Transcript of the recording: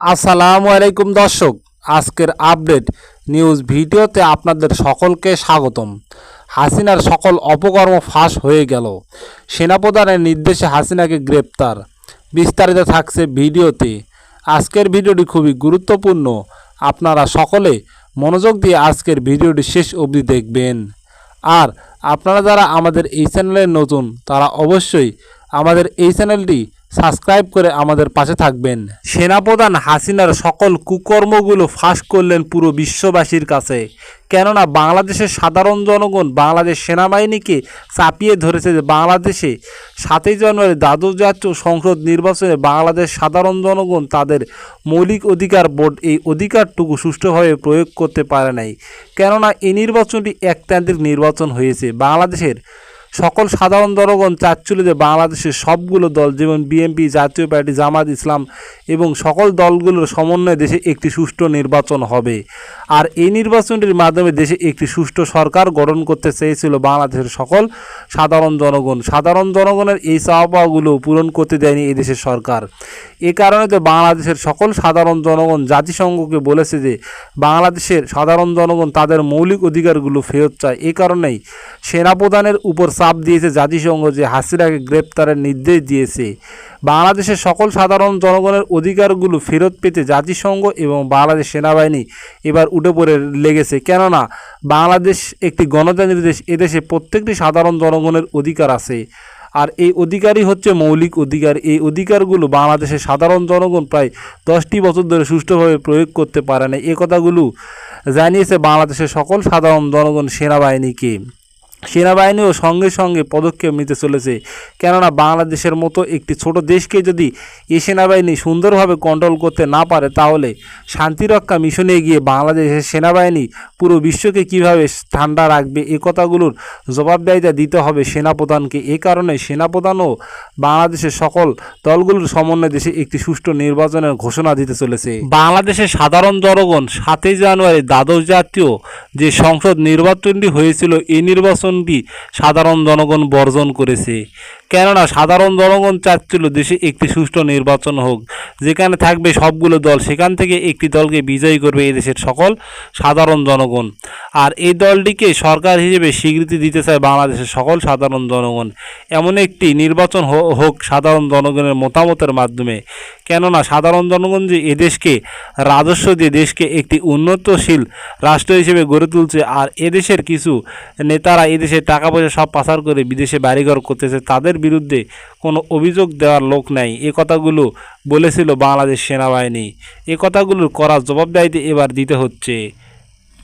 আসসালামু আলাইকুম দর্শক, আজকের আপডেট নিউজ ভিডিওতে আপনাদের সকলকে স্বাগতম। হাসিনার সকল অপকর্ম ফাঁস হয়ে গেল। সেনাপ্রধানের নির্দেশে হাসিনাকে গ্রেপ্তার। বিস্তারিত থাকছে ভিডিওতে। আজকের ভিডিওটি খুবই গুরুত্বপূর্ণ। আপনারা সকলে মনোযোগ দিয়ে আজকের ভিডিওটি শেষ অবধি দেখবেন। আর আপনারা যারা আমাদের এই চ্যানেলে নতুন, তারা অবশ্যই আমাদের এই চ্যানেলটি সাবস্ক্রাইব করে আমাদের পাশে থাকবেন। সেনাপ্রধান হাসিনার সকল কুকর্মগুলো ফাঁস করলেন পুরো বিশ্ববাসীর কাছে। কেননা বাংলাদেশের সাধারণ জনগণ বাংলাদেশ সেনাবাহিনীকে চাপিয়ে ধরেছে যে বাংলাদেশে সাতই জানুয়ারি দ্বাদশ জাতীয় সংসদ নির্বাচনে বাংলাদেশ সাধারণ জনগণ তাদের মৌলিক অধিকার বোর্ড এই অধিকারটুকু সুষ্ঠুভাবে প্রয়োগ করতে পারে নাই। কেননা এই নির্বাচনটি একতান্ত্রিক নির্বাচন হয়েছে। বাংলাদেশের সকল সাধারণ জনগণ চাচ্ছিল যে বাংলাদেশের সবগুলো দল, যেমন বিএনপি, জাতীয় পার্টি, জামাত ইসলাম এবং সকল দলগুলোর সমন্বয়ে দেশে একটি সুষ্ঠু নির্বাচন হবে। আর এই নির্বাচনটির মাধ্যমে দেশে একটি সুষ্ঠু সরকার গঠন করতে চেয়েছিল বাংলাদেশের সকল সাধারণ জনগণ। সাধারণ জনগণের এই চাওয়া পাওয়াগুলো পূরণ করতে দেয়নি এই দেশের সরকার। এ কারণে তো বাংলাদেশের সকল সাধারণ জনগণ জাতিসংঘকে বলেছে যে, বাংলাদেশের সাধারণ জনগণ তাদের মৌলিক অধিকারগুলো ফেরত চায়। এ কারণেই সেনাপ্রধানের উপর চাপ দিয়েছে জাতিসংঘ যে হাসিনাকে গ্রেপ্তারের নির্দেশ দিয়েছে। বাংলাদেশের সকল সাধারণ জনগণের অধিকারগুলো ফেরত পেতে জাতিসংঘ এবং বাংলাদেশ সেনাবাহিনী এবার উঠে পড়ে লেগেছে। কেননা, বাংলাদেশ একটি গণতান্ত্রিক দেশ এদেশে প্রত্যেকটি সাধারণ জনগণের অধিকার আছে। আর এই অধিকারই হচ্ছে মৌলিক অধিকার। এই অধিকারগুলো বাংলাদেশের সাধারণ জনগণ প্রায় দশটি বছর ধরে সুষ্ঠুভাবে প্রয়োগ করতে পারে না। এ কথাগুলো জানিয়েছে বাংলাদেশের সকল সাধারণ জনগণ সেনাবাহিনীকে। সেনাবাহিনীও সঙ্গে সঙ্গে পদক্ষেপ নিতে চলেছে। কেননা বাংলাদেশের মতো একটি ছোট দেশকে যদি এই সেনাবাহিনী সুন্দরভাবে কন্ট্রোল করতে না পারে, তাহলে শান্তিরক্ষা মিশনে গিয়ে বাংলাদেশের সেনাবাহিনী পুরো বিশ্বকে কীভাবে ঠান্ডা রাখবে, এ কথাগুলোর জবাবদায়িতা দিতে হবে সেনাপ্রধানকে। এ কারণে সেনাপ্রধানও বাংলাদেশের সকল দলগুলোর সমন্বয়ে দেশে একটি সুষ্ঠু নির্বাচনের ঘোষণা দিতে চলেছে। বাংলাদেশের সাধারণ জনগণ সাতই জানুয়ারি দ্বাদশ জাতীয় যে সংসদ নির্বাচনটি হয়েছিল এই নির্বাচনটি সাধারণ জনগণ বর্জন করেছে। কেননা সাধারণ জনগণ চাচ্ছিল দেশে একটি সুষ্ঠু নির্বাচন হোক। যেখানে থাকবে সবগুলো দল, সেখান থেকে একটি দলকে বিজয়ী করবে এদেশের সকল সাধারণ জনগণ। আর এই দলটিকে সরকার হিসেবে স্বীকৃতি দিতে চায় বাংলাদেশের সকল সাধারণ জনগণ। এমন একটি নির্বাচন হোক সাধারণ জনগণের মতামতের মাধ্যমে। কেননা সাধারণ জনগণ যে এদেশকে রাজস্ব দিয়ে দেশকে একটি উন্নতশীল রাষ্ট্র হিসেবে গড়ে তুলছে, আর এদেশের কিছু নেতারা এদেশে টাকা পয়সা সব পাচার করে বিদেশে বাড়িঘর করতেছে, তাদের বিরুদ্ধে কোনো অভিযোগ দেওয়ার লোক নাই। এ কথাগুলো বলেছিল বাংলাদেশ সেনাবাহিনী। এ কথাগুলোর করা জবাবদারিতে এবার দিতে হচ্ছে।